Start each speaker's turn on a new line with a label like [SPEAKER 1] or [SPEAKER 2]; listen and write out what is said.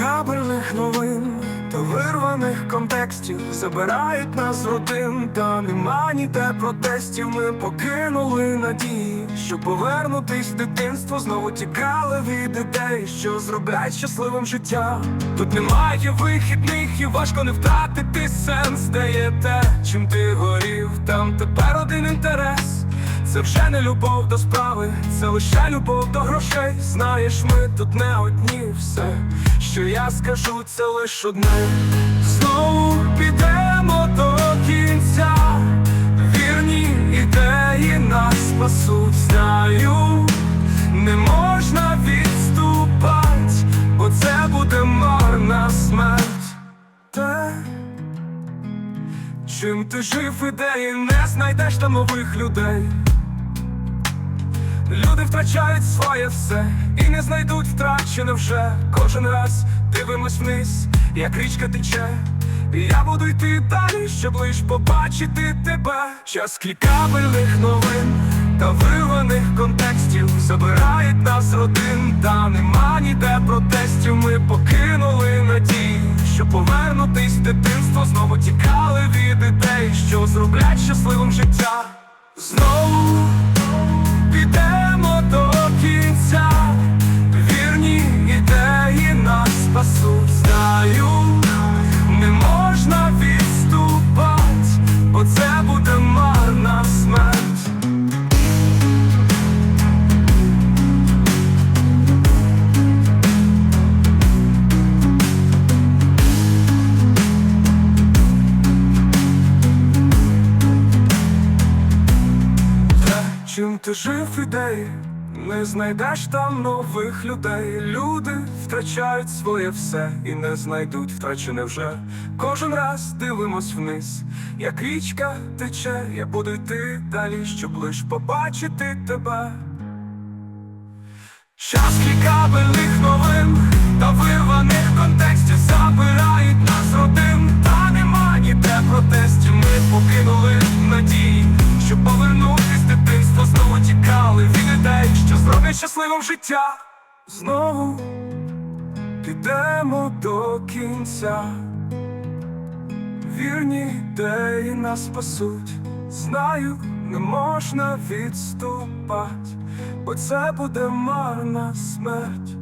[SPEAKER 1] клікабельних новин та вирваних контекстів забирають нас з родин, та нема ніде протестів. Ми покинули надії, що повернутись в дитинство знову тікали від ідей, що зроблять щасливим життя. Тут немає вихідних і важко не втратити сенс, де є те, чим ти горів, там тепер один інтерес. Це вже не любов до справи, це лише любов до грошей. Знаєш, ми тут не одні, все, що я скажу, це лиш одне. Знову підемо до кінця. Вірні ідеї нас спасуть, знаю, не можна відступати, бо це буде марна смерть. Те, Чим ти жив ідеї, не знайдеш там нових людей. Люди втрачають своє все і не знайдуть втрачене вже. Кожен раз дивимось вниз, як річка тече. Я буду йти далі, щоб лиш побачити тебе. Час клікабельних новин та вирваних контекстів забирають нас родин, та нема ніде протестів. Ми покинули надії, що повернутись в дитинство знову тікали від ідей, що зроблять щасливим життя. Знову чим ти жив ідеї, не знайдеш там нових людей. Люди втрачають своє все і не знайдуть втрачене вже. Кожен раз дивимось вниз, як річка тече, я буду йти далі, щоб лиш побачити тебе. Час клікабельних щасливим життя. Знову підемо до кінця. Вірні ідеї нас спасуть. Знаю, не можна відступати, бо це буде марна смерть.